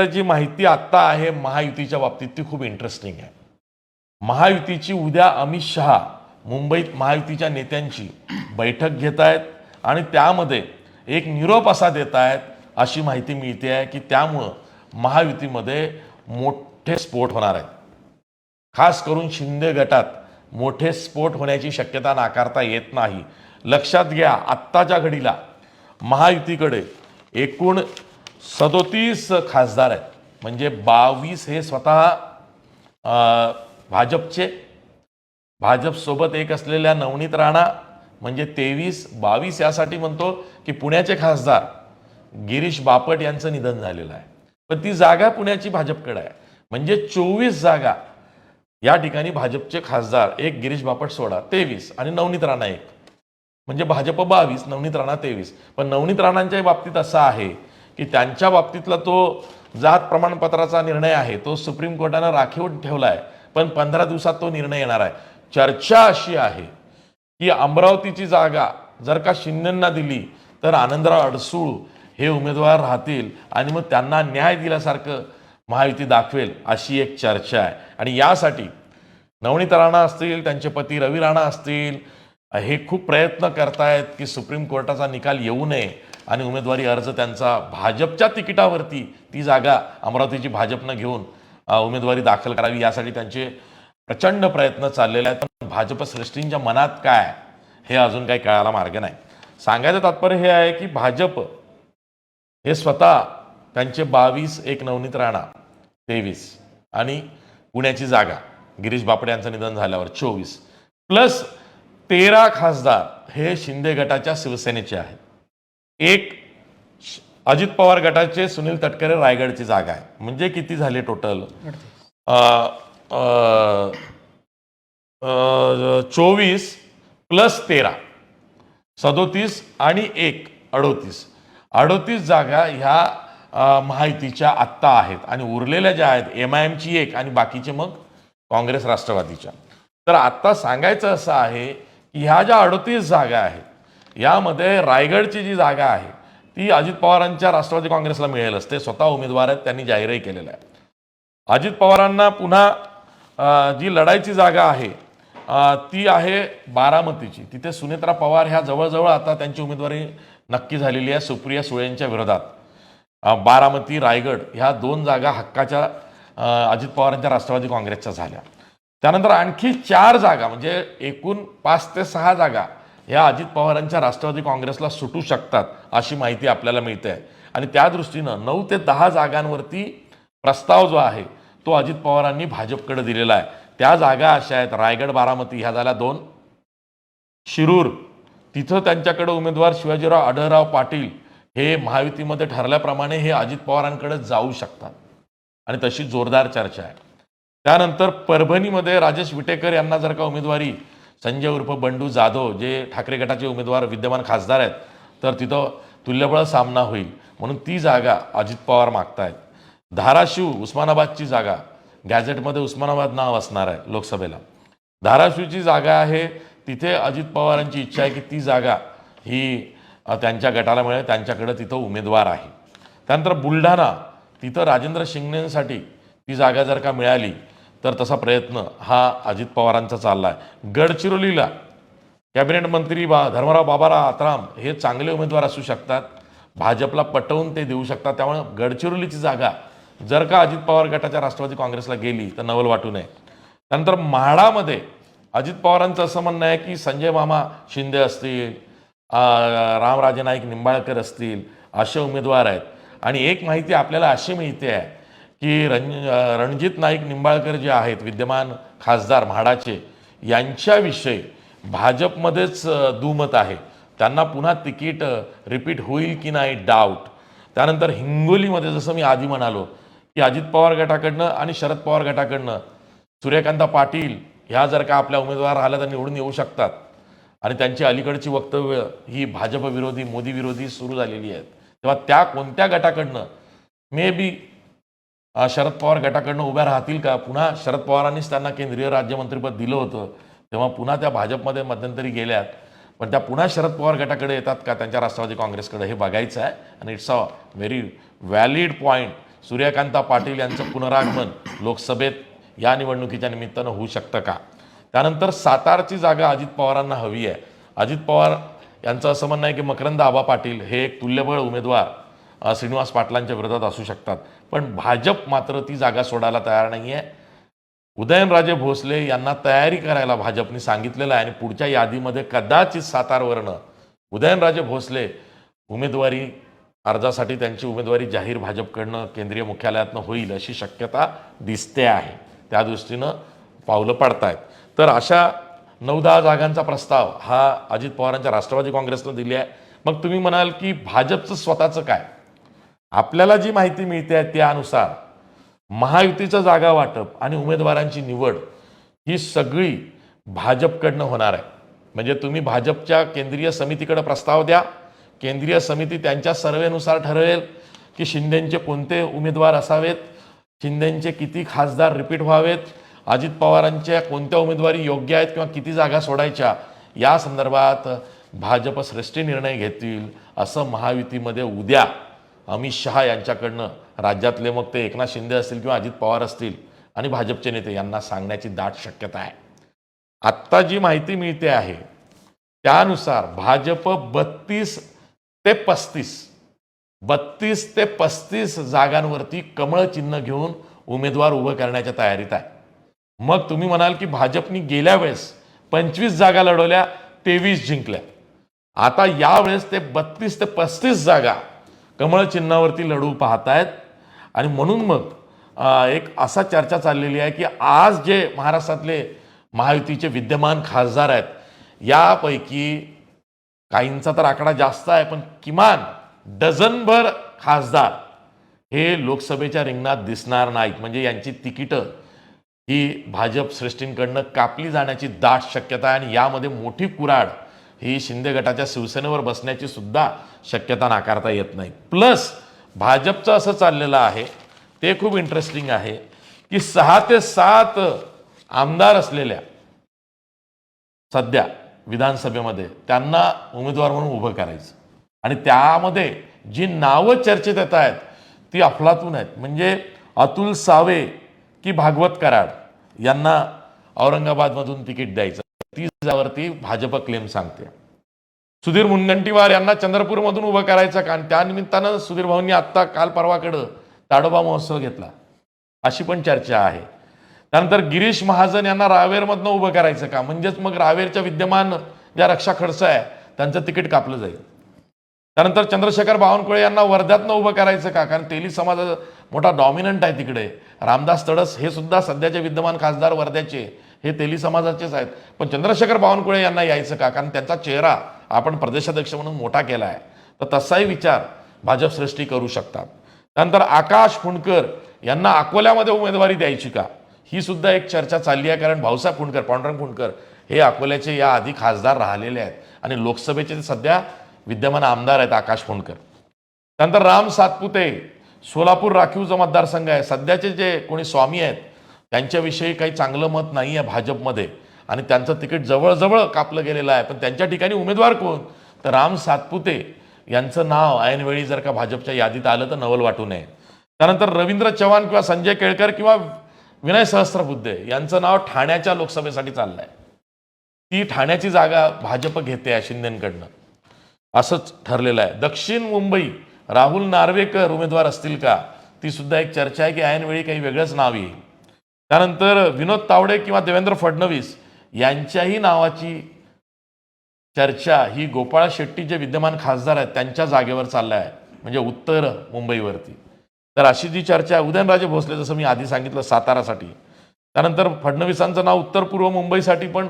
आपल्याकडे जी माहिती आत्ता आहे महायुतीच्या बाबतीत ती खूप इंटरेस्टिंग आहे. महायुतीची उद्या अमित शहा मुंबईत महायुतीच्या नेत्यांची बैठक घेत आहेत आणि त्यामध्ये एक निरोप असा देत आहेत अशी माहिती मिळते आहे की त्यामुळं महायुतीमध्ये मोठे स्फोट होणार आहेत. खास करून शिंदे गटात मोठे स्फोट होण्याची शक्यता नाकारता येत नाही. लक्षात घ्या आत्ताच्या घडीला महायुतीकडे एकूण सदोतीस खासदार आहेत. म्हणजे बावीस हे स्वतः भाजपचे. भाजपसोबत एक असलेल्या नवनीत राणा म्हणजे तेवीस बावीस यासाठी म्हणतो की पुण्याचे खासदार गिरीश बापट यांचं निधन झालेलं आहे. पण ती जागा पुण्याची भाजपकडे आहे. म्हणजे चोवीस जागा या ठिकाणी भाजपचे खासदार एक गिरीश बापट सोडा तेवीस आणि नवनीत राणा एक. म्हणजे भाजप बावीस नवनीत राणा तेवीस. पण नवनीत राणांच्या बाबतीत असं आहे की त्यांच्या बाबतीतला तो जात प्रमाणपत्राचा निर्णय आहे तो सुप्रीम कोर्टानं राखीव ठेवला आहे पण पंधरा दिवसात तो निर्णय येणार आहे. चर्चा अशी आहे की अमरावतीची जागा जर का शिंदेंना दिली तर आनंदराव अडसूळ हे उमेदवार राहतील आणि मग त्यांना न्याय दिल्यासारखं महायुती दाखवेल अशी एक चर्चा आहे. आणि यासाठी नवनीत राणा असतील त्यांचे पती रवी राणा असतील हे खूप प्रयत्न करतायत की सुप्रीम कोर्टाचा निकाल येऊ नये. आणि उमेदवारी अर्ज त्यांचा भाजपच्या तिकिटावरती ती जागा अमरावतीची भाजपनं घेऊन उमेदवारी दाखल करावी यासाठी त्यांचे प्रचंड प्रयत्न चाललेले आहेत. पण भाजप सृष्टींच्या मनात काय? हे अजून काही कळायला मार्ग नाही. सांगायचं तात्पर्य हे आहे की भाजप हे स्वतः त्यांचे बावीस एक नवनीत राणा तेवीस आणि पुण्याची जागा गिरीश बापडे यांचं निधन झाल्यावर चोवीस. प्लस तेरा खासदार हे शिंदे गटाच्या शिवसेनेचे आहेत. एक अजित पवार गटाचे सुनील तटकरे रायगडची जागा आहे. म्हणजे किती झाले टोटल चोवीस प्लस तेरा. सदोतीस आणि एक अडोतीस. अडोतीस जागा ह्या माहितीच्या आत्ता आहेत. आणि उरलेल्या ज्या आहेत एम आय एमची एक आणि बाकीचे मग काँग्रेस राष्ट्रवादीच्या. तर आत्ता सांगायचं असं आहे की ह्या ज्या अडोतीस जागा आहेत यामध्ये रायगडची जी जागा आहे ती अजित पवारांच्या राष्ट्रवादी काँग्रेसला मिळेलच. ते स्वतः उमेदवार आहेत त्यांनी जाहीरही केलेलं आहे. अजित पवारांना पुन्हा जी लढाईची जागा आहे ती आहे बारामतीची. तिथे सुनेत्रा पवार ह्या जवळजवळ आता त्यांची उमेदवारी नक्की झालेली आहे सुप्रिया सुळेंच्या विरोधात. बारामती रायगड ह्या दोन जागा हक्काच्या अजित पवारांच्या राष्ट्रवादी काँग्रेसच्या झाल्या. त्यानंतर आणखी चार जागा म्हणजे एकूण पाच ते सहा जागा ह्या अजित पवारांच्या राष्ट्रवादी काँग्रेसला सुटू शकतात अशी माहिती आपल्याला मिळते. आहे आणि त्या दृष्टीनं नऊ ते दहा जागांवरती प्रस्ताव जो आहे तो अजित पवारांनी भाजपकडे दिलेला आहे. त्या जागा अशा आहेत रायगड बारामती ह्या झाल्या दोन. शिरूर तिथं त्यांच्याकडे उमेदवार शिवाजीराव आढळराव पाटील हे महायुतीमध्ये ठरल्याप्रमाणे हे अजित पवारांकडे जाऊ शकतात. आणि तशी जोरदार चर्चा आहे. त्यानंतर परभणीमध्ये राजेश विटेकर यांना जर का उमेदवारी संजय उर्फ बंडू जाधव जे ठाकरे गटाचे उमेदवार विद्यमान खासदार आहेत तर तिथं तुल्यबळ सामना होईल म्हणून ती जागा अजित पवार मागतायत. धाराशिव उस्मानाबादची जागा गॅझेटमध्ये उस्मानाबाद नाव असणार आहे लोकसभेला. धाराशिवची जागा आहे तिथे अजित पवारांची इच्छा आहे की ती जागा ही त्यांच्या गटाला मिळेल त्यांच्याकडे तिथं उमेदवार आहे. त्यानंतर बुलढाणा तिथं राजेंद्र शिंगणेंसाठी ती जागा जर का मिळाली तर तसा प्रयत्न हा अजित पवारांचा चालला आहे गडचिरोलीला कॅबिनेट मंत्री बा धर्मराव बाबाराव आत्राम हे चांगले उमेदवार असू शकतात. भाजपला पटवून ते देऊ शकतात. त्यामुळे गडचिरोलीची जागा जर का अजित पवार गटाच्या राष्ट्रवादी काँग्रेसला गेली तर नवल वाटू नये. त्यानंतर म्हाडामध्ये अजित पवारांचं असं म्हणणं आहे की संजय मामा शिंदे असतील रामराजे नाईक निंबाळकर असतील असे उमेदवार आहेत. आणि एक माहिती आपल्याला अशी मिळते आहे की रण रणजित नाईक निंबाळकर जे आहेत विद्यमान खासदार म्हाडाचे यांच्याविषयी भाजपमध्येच दुमत आहे. त्यांना पुन्हा तिकीट रिपीट होईल की नाही डाऊट त्यानंतर हिंगोलीमध्ये जसं मी आधी म्हणालो की अजित पवार गटाकडनं आणि शरद पवार गटाकडनं सूर्यकांता पाटील ह्या जर का आपल्या उमेदवार आल्या तर निवडून येऊ शकतात. आणि त्यांची अलीकडची वक्तव्य ही भाजपविरोधी मोदीविरोधी सुरू झालेली आहेत. तेव्हा त्या कोणत्या गटाकडनं? मे बी शरद पवार गटाकडनं उभ्या राहतील का? पुन्हा शरद पवारांनीच त्यांना केंद्रीय राज्यमंत्रीपद दिलं होतं. तेव्हा पुन्हा त्या भाजपमध्ये मध्यंतरी गेल्यात. पण त्या पुन्हा शरद पवार गटाकडे येतात का? त्यांच्या राष्ट्रवादी काँग्रेसकडे? हे बघायचं आहे आणि it's a very valid point Suryakanta Patil यांचं पुनरागमन लोकसभेत या निवडणुकीच्या निमित्तानं होऊ शकतं का? त्यानंतर सातारची जागा अजित पवारांना हवी आहे. अजित पवार यांचं असं म्हणणं आहे की मकरंद आबा पाटील हे एक तुल्यबळ उमेदवार श्रीनिवास पाटलांच्या विरोधात असू शकतात. पण भाजप मात्र ती जागा सोडायला तयार नाही आहे उदयनराजे भोसले यांना तयारी करायला भाजपने सांगितलेलं आहे आणि पुढच्या यादीमध्ये कदाचित सातारवरनं उदयनराजे भोसले उमेदवारी अर्जासाठी त्यांची उमेदवारी जाहीर भाजपकडनं केंद्रीय मुख्यालयातनं होईल अशी शक्यता दिसते आहे. त्या दृष्टीनं पावलं पडतायत. तर अशा नऊ दहा जागांचा प्रस्ताव हा अजित पवारांच्या राष्ट्रवादी काँग्रेसनं दिली आहे. मग तुम्ही म्हणाल की भाजपचं स्वतःचं काय? आपल्याला जी माहिती मिळते आहे त्यानुसार महायुतीचं जागा वाटप आणि उमेदवारांची निवड ही सगळी भाजपकडनं होणार आहे. म्हणजे तुम्ही भाजपच्या केंद्रीय समितीकडे प्रस्ताव द्या. केंद्रीय समिती त्यांच्या सर्वेनुसार ठरवेल की शिंदेंचे कोणते उमेदवार असावेत शिंदेंचे किती खासदार रिपीट व्हावेत अजित पवारांच्या कोणत्या उमेदवारी योग्य आहेत किंवा किती जागा सोडायच्या या संदर्भात भाजप श्रेष्ठी निर्णय घेतील असं महायुतीमध्ये उद्या अमित शहा यांच्याकडनं राज्यातले मग ते एकनाथ शिंदे असतील किंवा अजित पवार असतील आणि भाजपचे नेते यांना सांगण्याची दाट शक्यता आहे. आत्ता जी माहिती मिळते आहे त्यानुसार भाजप बत्तीस ते पस्तीस बत्तीस ते पस्तीस जागांवरती कमळ चिन्ह घेऊन उमेदवार उभं करण्याच्या तयारीत आहे. मग तुम्ही म्हणाल की भाजपनी गेल्या वेळेस पंचवीस जागा लढवल्या तेवीस जिंकल्या. आता यावेळेस ते बत्तीस ते पस्तीस जागा कमळ चिन्हावरती लढू पाहतायत. आणि म्हणून मग एक असा चर्चा चाललेली आहे की आज जे महाराष्ट्रातले महायुतीचे विद्यमान खासदार आहेत यापैकी काहींचा तर आकडा जास्त आहे पण किमान डझनभर खासदार हे लोकसभेच्या रिंगणात दिसणार नाहीत. म्हणजे यांची तिकीटं ही भाजप श्रेष्ठींकडनं कापली जाण्याची दाट शक्यता आहे आणि यामध्ये मोठी कुराड ही शिंदे गटाच्या शिवसेनेवर बसण्याची सुद्धा शक्यता नाकारता येत नाही. प्लस भाजपचं असं चाललेलं आहे ते खूप इंटरेस्टिंग आहे की सहा ते सात आमदार असलेल्या सध्या विधानसभेमध्ये त्यांना उमेदवार म्हणून उभं करायचं. आणि त्यामध्ये जी नावं चर्चेत येत आहेत ती अफलातून आहेत. म्हणजे अतुल सावे की भागवत कराड यांना औरंगाबादमधून तिकीट द्यायचं. ती भाजप क्लेम सांगते. सुधीर मुनगंटीवार यांना चंद्रपूरमधून उभं करायचं का? त्यानिमित्तानं सुधीर भाऊंनी आत्ता काल परवाकडं ताडोबा महोत्सव घेतला. अशी पण चर्चा आहे. त्यानंतर गिरीश महाजन यांना रावेरमधनं उभं करायचं का? म्हणजेच मग रावेरच्या विद्यमान ज्या रक्षा खडसा आहे त्यांचं तिकीट कापलं जाईल. त्यानंतर चंद्रशेखर बावनकुळे यांना वर्ध्यातनं उभं करायचं का? कारण तेली समाज मोठा डॉमिनंट आहे तिकडे. रामदास तडस हे सुद्धा सध्याचे विद्यमान खासदार वर्ध्याचे. हे तेली समाजाचेच आहेत. पण चंद्रशेखर बावनकुळे यांना यायचं का? कारण त्यांचा चेहरा आपण प्रदेशाध्यक्ष म्हणून मोठा केला आहे तर तसाही विचार भाजप श्रेष्ठी करू शकतात. त्यानंतर आकाश फुंडकर यांना अकोल्यामध्ये उमेदवारी द्यायची का? ही सुद्धा एक चर्चा चालली आहे कारण भाऊसाहेब फुंडकर पांडुरंग फुंडकर हे अकोल्याचे या आधी खासदार राहिलेले आहेत. आणि लोकसभेचे ते सध्या विद्यमान आमदार आहेत आकाश फुंडकर. त्यानंतर राम सातपुते सोलापूर राखीवचा मतदारसंघ आहे. सध्याचे जे कोणी स्वामी आहेत त्यांच्याविषयी काही चांगलं मत नाही आहे भाजपमध्ये. आणि त्यांचं तिकीट जवळजवळ कापलं गेलेलं आहे. पण त्यांच्या ठिकाणी उमेदवार कोण? तर राम सातपुते यांचं नाव ऐनवेळी जर का भाजपच्या यादीत आलं तर नवल वाटू नये. त्यानंतर रवींद्र चव्हाण किंवा संजय केळकर किंवा विनय सहस्त्रबुद्धे यांचं नाव ठाण्याच्या लोकसभेसाठी चाललंय. ती ठाण्याची जागा भाजप घेते आहे शिंदेकडनं. असंच ठरलेलं आहे. दक्षिण मुंबई राहुल नार्वेकर उमेदवार असतील का? ती सुद्धा एक चर्चा आहे की ऐनवेळी काही वेगळंच नाव येईल. त्यानंतर विनोद तावडे किंवा देवेंद्र फडणवीस यांच्याही नावाची चर्चा ही गोपाळ शेट्टी जे विद्यमान खासदार आहेत त्यांच्या जागेवर चालल्या आहे म्हणजे उत्तर मुंबईवरती. तर अशी जी चर्चा आहे उदयनराजे भोसले जसं मी आधी सांगितलं सातारासाठी. त्यानंतर फडणवीसांचं नाव उत्तर पूर्व मुंबईसाठी पण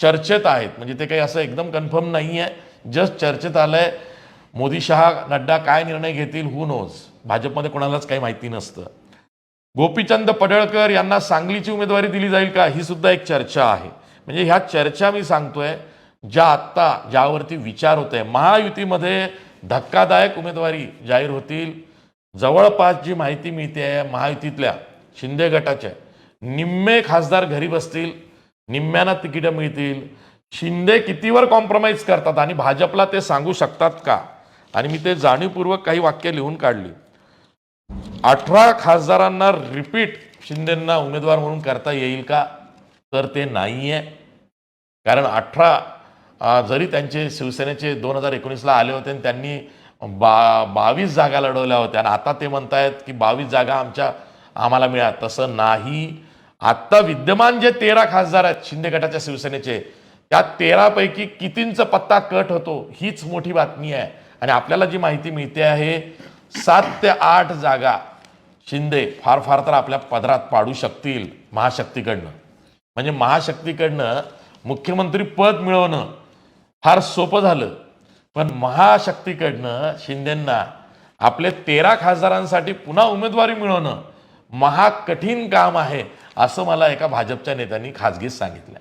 चर्चेत आहेत म्हणजे ते काही असं एकदम कन्फर्म नाही आहे जस्ट चर्चेत आलंय मोदी शहा नड्डा काय निर्णय घेतील हु नोज भाजपमध्ये कोणालाच काही माहिती नसतं. गोपीचंद पडळकर यांना सांगलीची उमेदवारी दिली जाईल का? ही सुद्धा एक चर्चा आहे. म्हणजे ह्या चर्चा मी सांगतोय ज्या आत्ता ज्यावरती विचार होत आहे महायुतीमध्ये धक्कादायक उमेदवारी जाहीर होतील. जवळपास जी माहिती मिळते आहे महायुतीतल्या शिंदे गटाच्या निम्मे खासदार घरी बसतील निम्म्यांना तिकीटं मिळतील. शिंदे कितीवर कॉम्प्रोमाइज करतात आणि भाजपला ते सांगू शकतात का? आणि मी ते जाणीवपूर्वक काही वाक्य लिहून काढली. अठरा खासदारांना रिपीट शिंदेंना उमेदवार म्हणून करता येईल का? तर ते नाही आहे कारण अठरा जरी त्यांचे शिवसेनेचे दोन हजार एकोणीसला आले होते आणि त्यांनी बा बावीस जागा लढवल्या होत्या आणि आता ते म्हणतायत की बावीस जागा आमच्या आम्हाला मिळात तसं नाही. आत्ता विद्यमान जे तेरा खासदार आहेत शिंदे गटाच्या शिवसेनेचे त्या तेरापैकी कितींचा पत्ता कट होतो हीच मोठी बातमी आहे. आणि आपल्याला जी माहिती मिळते आहे सात ते आठ जागा शिंदे फार फार तर आपल्या पदरात पाडू शकतील महाशक्तीकडनं. म्हणजे महाशक्तीकडनं मुख्यमंत्री पद मिळवणं फार सोपं झालं. पण महाशक्तीकडनं शिंदेंना आपले तेरा खासदारांसाठी पुन्हा उमेदवारी मिळवणं महाकठीण काम आहे असं मला एका भाजपच्या नेत्यांनी खाजगीच सांगितलं